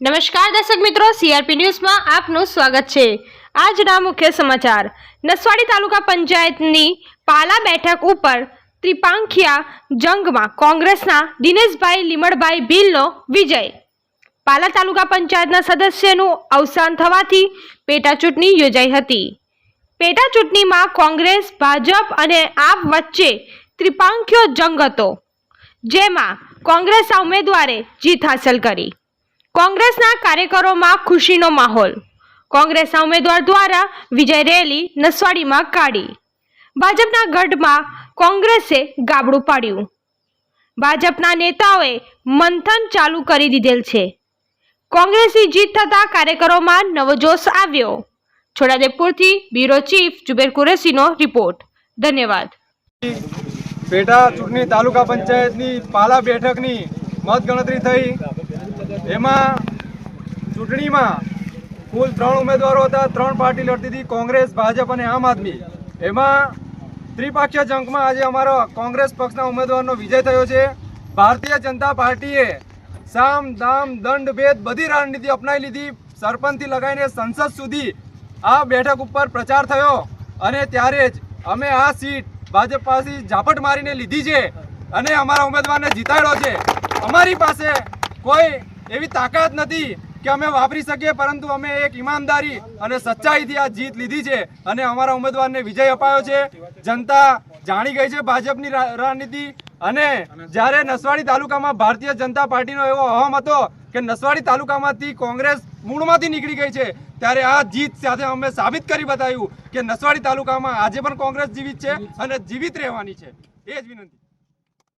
નમસ્કાર દર્શક મિત્રો સીઆરપી ન્યૂઝમાં આપનું સ્વાગત છે. આજના મુખ્ય સમાચાર. નસવાડી તાલુકા પંચાયતની પાલા બેઠક ઉપર ત્રિપાંખિયા જંગમાં કોંગ્રેસના દિનેશભાઈ લીમડભાઈ ભીલનો વિજય. પાલા તાલુકા પંચાયતના સદસ્યનું અવસાન થવાથી પેટાચૂંટણી યોજાઈ હતી. પેટાચૂંટણીમાં કોંગ્રેસ, ભાજપ અને આપ વચ્ચે ત્રિપાંખ્યો જંગ હતો, જેમાં કોંગ્રેસના ઉમેદવારે જીત હાંસલ કરી. કોંગ્રેસના કાર્યકરોમાં ખુશીનો માહોલ. કોંગ્રેસના ઉમેદવાર દ્વારા વિજય રેલી નસવાડીમાં કાઢી. ભાજપના ગઢમાં કોંગ્રેસે ગાબડું પાડ્યું. ભાજપના નેતાઓએ મંથન ચાલુ કરી દીધેલ છે. કોંગ્રેસની જીત થતાં કાર્યકરોમાં નવજોશ આવ્યો. છોટાદેપુરથી બ્યુરો ચીફ જુબેર કુરેશીનો રિપોર્ટ. ધન્યવાદ. પેટા ચૂંટણી તાલુકા પંચાયતની પાલા બેઠકની મતગણતરી થઈ. એમાં ચૂંટણીમાં કુલ ત્રણ ઉમેદવારો હતા. ત્રણ પાર્ટી લડતી હતી, કોંગ્રેસ, ભાજપ અને આમ આદમી. એમાં ત્રિપાક્ષીય જંગમાં આજે અમારો કોંગ્રેસ પક્ષના ઉમેદવારનો વિજય થયો છે. ભારતીય જનતા પાર્ટીએ સામ, દામ, દંડ, ભેદ બધી રણનીતિ અપનાવી લીધી. સરપંચથી લગાવીને સંસદ સુધી આ બેઠક ઉપર પ્રચાર થયો અને ત્યારે જ અમે આ સીટ ભાજપ પાસે ઝાપટ મારીને લીધી છે અને અમારા ઉમેદવારને જીતાડ્યો છે. અમારી પાસે કોઈ એવી તાકાત નથી કે અમે વાપરી શકીએ, પરંતુ અમે એક ઈમાનદારી અને સચ્ચાઈથી આ જીત લીધી છે અને અમારા ઉમેદવારને વિજય અપાયો છે. જનતા જાણી ગઈ છે ભાજપની રણનીતિ અને જ્યારે નસવાડી તાલુકામાં ભારતીય જનતા પાર્ટીનો એવો અહમ હતો કે નસવાડી તાલુકામાંથી કોંગ્રેસ મૂળમાંથી નીકળી ગઈ છે, ત્યારે આ જીત સાથે અમે સાબિત કરી બતાવ્યું કે નસવાડી તાલુકામાં આજે પણ કોંગ્રેસ જીવિત છે અને જીવિત રહેવાની છે. એ જ વિનંતી.